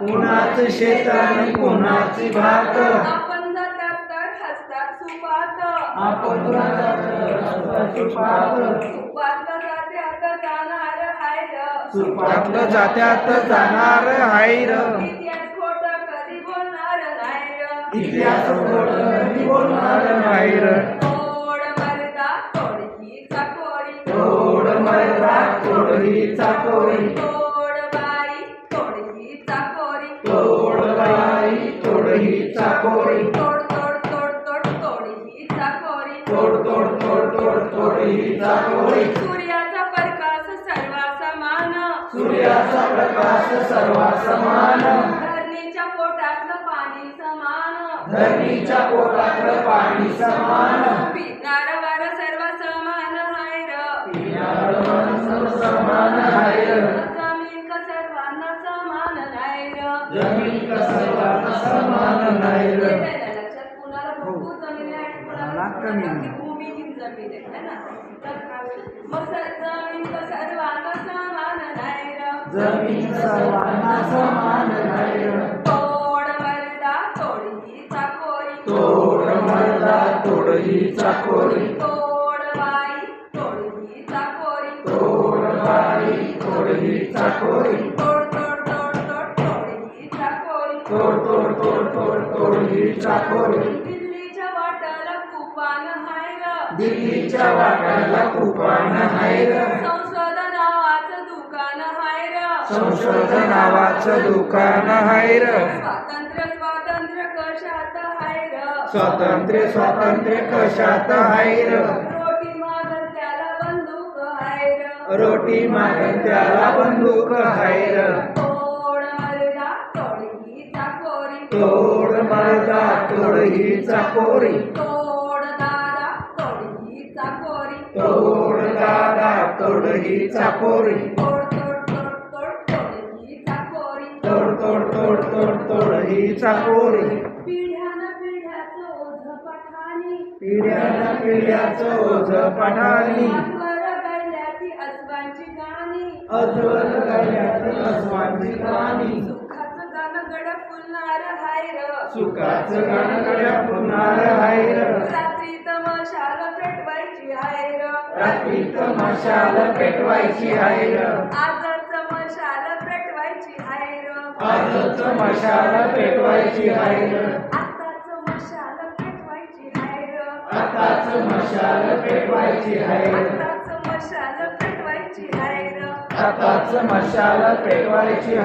कुणाची शेत आणि कुणाची भात? सुपातलं जात्यात जाणार हायर इतिहास कधी बोलणार नाही र. इतिहास हायर तोड मर्दा चाकोरी तोड मर्दा चाकोरी बाई तोड चाकोरी तोड बाई तोड ही चाकोरी तोड तोड तोड तोड तोड ही चाकोरी तोड तोड तोड तोड तोड ही चाकोरी सूर्याचा प्रकाश सर्वा समान सूर्याचा प्रकाश सर्वा समान धरणीच्या पोटातलं पाणी समान. धरणीच्या पोटातलं पाणी समान. पिणार वार सर्व समान हाय र. पिणारं माणसं समान हायर जमीन का सर्वांना समान नाही र. जमीन का सर्वांना समान हायर येतंय ना लक्षात कुणाला भरपूर जमीन आहे कुणाला कमी आहे. कुणाला भूमिहीन जमीन आहे है ना तर मग सर- जमीन का सर्वांना समान नाही र जमीन सर्वांना समान हायर तोड मर्दा तोड ही चाकोरी तोड मर्दा तोड ही चाकोरी तोड बाई तोड ही चाकोरी तोड बाई तोड ही चाकोरी तोड तोड तोड तोड तोड ही चाकोरी तोड तोड तोड तोड तोड ही चाकोरी दिल्लीच्या वाटाला कुपान हाय र दिल्लीच्या वाट्याला कुपान हायर संशोधन नावाचं दुकान हाय र. संशोधन नावाचं दुकान हायर स्वातंत्र्य स्वातंत्र्य कशात हाय स्वातंत्र्य स्वातंत्र्य कशात हायर रोटी मागल त्याला बंदूक हाय रोटी मागन त्याला बंदूक हायर तोड मर्दा तोड ही चाकोरी तोड मर्दा तोड ही चाकोरी तोड दादा तोड ही चाकोरी तोड तोड तोड तोड तोड ही चाकोरी तोड तोड तोड तोड तोड ही चाकोरी पिढ्यानं पिढ्याचं ओझ पठाणी अजवर गळ्यात अस्वांची गाणी सुखाचं गाणं गड फुलणार हाय र. सुखाचं गाणं गड्या पुन्हार हायर रात्रीच रात्री पेटवायची हायर आजच मशाल पेटवायची आहे. र आजच मशाल पेटवायची आहे. आताच मशाल पेटवायची आहे. र आताच मशाल पेटवायची आहे. आताच मशाल पेटवायची आहे. र आताच मशाल पेटवायची